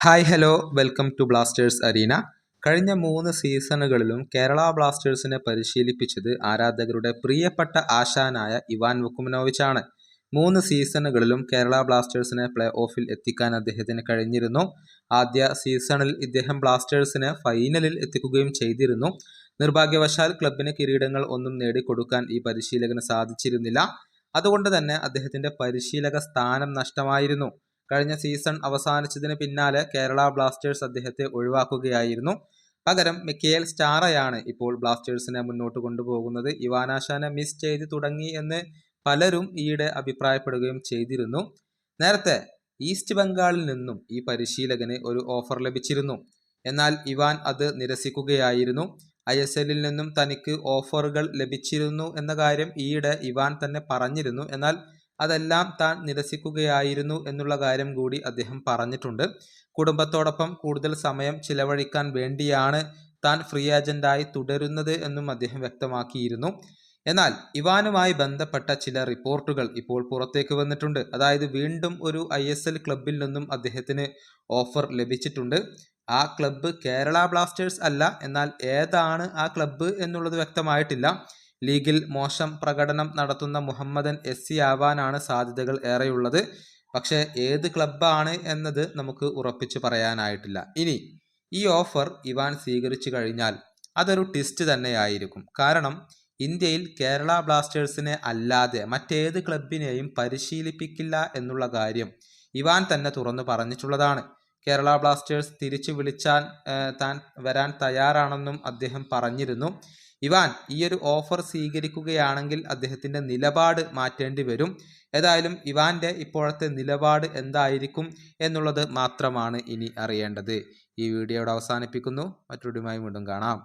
Hi hello welcome to blasters arena കഴിഞ്ഞ മൂന്ന് സീസണുകളിലും കേരള ബ്ലാസ്റ്റേഴ്സിനെ പരിശീലിപ്പിച്ചത് ആരാധകരുടെ പ്രിയപ്പെട്ട ആശാനായ ഇവാൻ വുക്കുമനോവിച്ച് ആണ്. മൂന്ന് സീസണുകളിലും കേരള ബ്ലാസ്റ്റേഴ്സിനെ പ്ലേ ഓഫിൽ എത്തിക്കാൻ അദ്ദേഹത്തിന് കഴിഞ്ഞിരുന്നു. ആദ്യ സീസണിൽ ഇദ്ദേഹം ബ്ലാസ്റ്റേഴ്സിനെ ഫൈനലിൽ എത്തിക്കുകയും ചെയ്തിരുന്നു. നിർഭാഗ്യവശാൽ ക്ലബിന് കിരീടങ്ങൾ ഒന്നും നേടിക്കൊടുക്കാൻ ഈ പരിശീലകന് സാധിച്ചിരുന്നില്ല. അതുകൊണ്ട് തന്നെ അദ്ദേഹത്തിന്റെ പരിശീലക സ്ഥാനം നഷ്ടമായിരുന്നു. കഴിഞ്ഞ സീസൺ അവസാനിച്ചതിന് പിന്നാലെ കേരള ബ്ലാസ്റ്റേഴ്സ് അദ്ദേഹത്തെ ഒഴിവാക്കുകയായിരുന്നു. പകരം മിക്കേൽ സ്റ്റാറയാണ് ഇപ്പോൾ ബ്ലാസ്റ്റേഴ്സിനെ മുന്നോട്ട് കൊണ്ടുപോകുന്നത്. ഇവാനാശാനെ മിസ് ചെയ്ത് തുടങ്ങി എന്ന് പലരും ഈയിടെ അഭിപ്രായപ്പെടുകയും ചെയ്തിരുന്നു. നേരത്തെ ഈസ്റ്റ് ബംഗാളിൽ നിന്നും ഈ പരിശീലകന് ഒരു ഓഫർ ലഭിച്ചിരുന്നു. എന്നാൽ ഇവാൻ അത് നിരസിക്കുകയായിരുന്നു. ഐ എസ് എല്ലിൽ നിന്നും തനിക്ക് ഓഫറുകൾ ലഭിച്ചിരുന്നു എന്ന കാര്യം ഈയിടെ ഇവാൻ തന്നെ പറഞ്ഞിരുന്നു. എന്നാൽ അതെല്ലാം താൻ നിരസിക്കുകയായിരുന്നു എന്നുള്ള കാര്യം കൂടി അദ്ദേഹം പറഞ്ഞിട്ടുണ്ട്. കുടുംബത്തോടൊപ്പം കൂടുതൽ സമയം ചിലവഴിക്കാൻ വേണ്ടിയാണ് താൻ ഫ്രീ ഏജന്റായി തുടരുന്നത് എന്നും അദ്ദേഹം വ്യക്തമാക്കിയിരുന്നു. എന്നാൽ ഇവാനുമായി ബന്ധപ്പെട്ട ചില റിപ്പോർട്ടുകൾ ഇപ്പോൾ പുറത്തേക്ക് വന്നിട്ടുണ്ട്. അതായത് വീണ്ടും ഒരു ഐ ക്ലബിൽ നിന്നും അദ്ദേഹത്തിന് ഓഫർ ലഭിച്ചിട്ടുണ്ട്. ആ ക്ലബ്ബ് കേരള ബ്ലാസ്റ്റേഴ്സ് അല്ല എന്നാൽ ഏതാണ് ആ ക്ലബ്ബ് എന്നുള്ളത് വ്യക്തമായിട്ടില്ല. ലീഗിൽ മോശം പ്രകടനം നടത്തുന്ന മുഹമ്മദൻ എസ് സി ആവാനാണ് സാധ്യതകൾ ഏറെയുള്ളത്. പക്ഷേ ഏത് ക്ലബ്ബാണ് എന്നത് നമുക്ക് ഉറപ്പിച്ചു പറയാനായിട്ടില്ല. ഇനി ഈ ഓഫർ ഇവാൻ സ്വീകരിച്ചു കഴിഞ്ഞാൽ അതൊരു ടെസ്റ്റ് തന്നെയായിരിക്കും. കാരണം ഇന്ത്യയിൽ കേരള ബ്ലാസ്റ്റേഴ്സിനെ അല്ലാതെ മറ്റേത് ക്ലബിനെയും പരിശീലിപ്പിക്കില്ല എന്നുള്ള കാര്യം ഇവാൻ തന്നെ തുറന്നു പറഞ്ഞിട്ടുള്ളതാണ്. കേരള ബ്ലാസ്റ്റേഴ്സ് തിരിച്ചു വിളിച്ചാൽ താൻ വരാൻ തയ്യാറാണെന്നും അദ്ദേഹം പറഞ്ഞിരുന്നു. ഇവാൻ ഈ ഒരു ഓഫർ സ്വീകരിക്കുകയാണെങ്കിൽ അദ്ദേഹത്തിന്റെ നിലപാട് മാറ്റേണ്ടി വരും. ഏതായാലും ഇവാന്റെ ഇപ്പോഴത്തെ നിലപാട് എന്തായിരിക്കും എന്നുള്ളത് മാത്രമാണ് ഇനി അറിയേണ്ടത്. ഈ വീഡിയോയുടെ അവസാനിപ്പിക്കുന്നു. മറ്റൊരുമായി വീണ്ടും കാണാം.